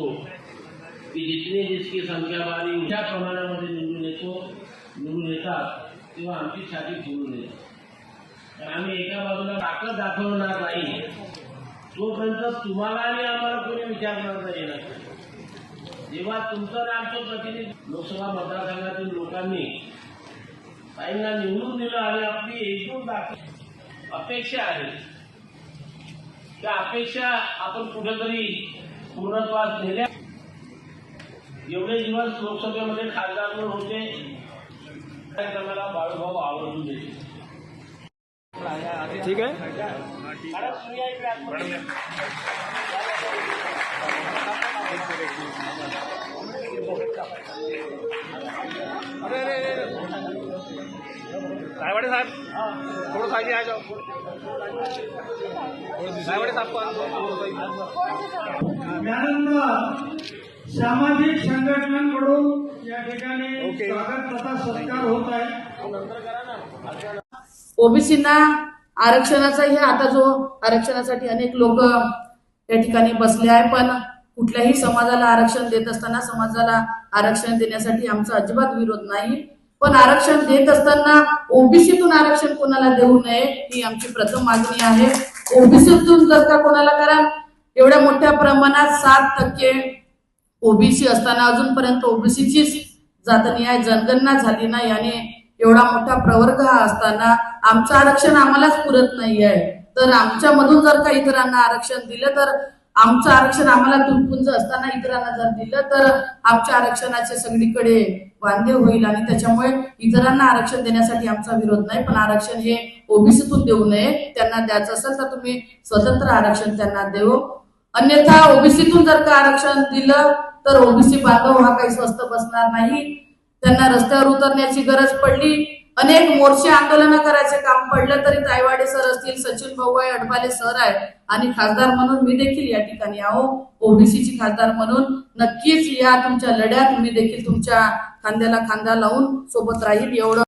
असतो की जितने जितकी संख्या बारी मोठ्या प्रमाणामध्ये निवडून येतो निवडून येतात तेव्हा आमची छाती फुलून येते तर आम्ही एका बाजूला ताकद दाखवणार नाही. तोपर्यंत तुम्हाला आणि आम्हाला कोणी विचारणार नाही येणार. जेव्हा तुमचं आमचं प्रतिनिधी लोकसभा मतदारसंघातील लोकांनी ताईंना निवडून दिलं आणि आपली एकूण दाखव अपेक्षा आहे. त्या अपेक्षा आपण कुठेतरी पूर्णत्वास नेल्या एवढे दिवस लोकसभेमध्ये खासदार म्हणून होते कार्यक्रमाला बाळूभाऊ आवर्जून देते ठीक आहे मॅडम, तुम्ही या इकडे आतमध्ये. रायवाडे साहेब थोडं साईडने आ जाओ रायवाडे साहेब को त्यानंतर सामाजिक संघटनांकडून या ठिकाणी स्वागत तथा सत्कार होत आहे. ओबीसींना आरक्षणाचाही आता जो आरक्षणासाठी अनेक लोक या ठिकाणी बसले आहे पण कुठल्याही समाजाला आरक्षण देत असताना समाजाला आरक्षण देण्यासाठी आमचा अजिबात विरोध नाही. पण आरक्षण देत असताना ओबीसीतून आरक्षण कोणाला देऊ नये ही आमची प्रथम मागणी आहे. ओबीसीतून जर का कोणाला कारण एवढ्या मोठ्या प्रमाणात सात टक्के ओबीसी असताना अजूनपर्यंत ओबीसीचीच जातनिहाय जनगणना झाली नाही आणि एवढा मोठा प्रवर्ग हा असताना आमचं आरक्षण आम्हालाच पुरत नाही आहे तर आमच्यामधून जर का इतरांना आरक्षण दिलं तर आमचं आरक्षण आम्हाला तुटपुंज असताना इतरांना जर दिलं तर आमच्या आरक्षणाचे सगळीकडे वांदे होईल आणि त्याच्यामुळे इतरांना आरक्षण देण्यासाठी आमचा विरोध नाही. पण आरक्षण हे ओबीसीतून देऊ नये. त्यांना द्यायचं असेल तर तुम्ही स्वतंत्र आरक्षण त्यांना देऊ. अन्यथा ओबीसीतून जर का आरक्षण दिलं तर ओबीसी बांधव हा काही स्वस्त बसणार नाही. त्यांना रस्त्यावर उतरण्याची गरज पडली अनेक मोर्चे आंदोलन करायचे काम पडलं तरी तायवाडे सर असतील सचिन भाऊ आहे अडबाले सर आहे आणि खासदार म्हणून मी देखील या ठिकाणी आहो. ओबीसीची खासदार म्हणून नक्कीच या तुमच्या लढ्यात मी देखील तुमच्या खांद्याला खांदा लावून सोबत राहील. एवढं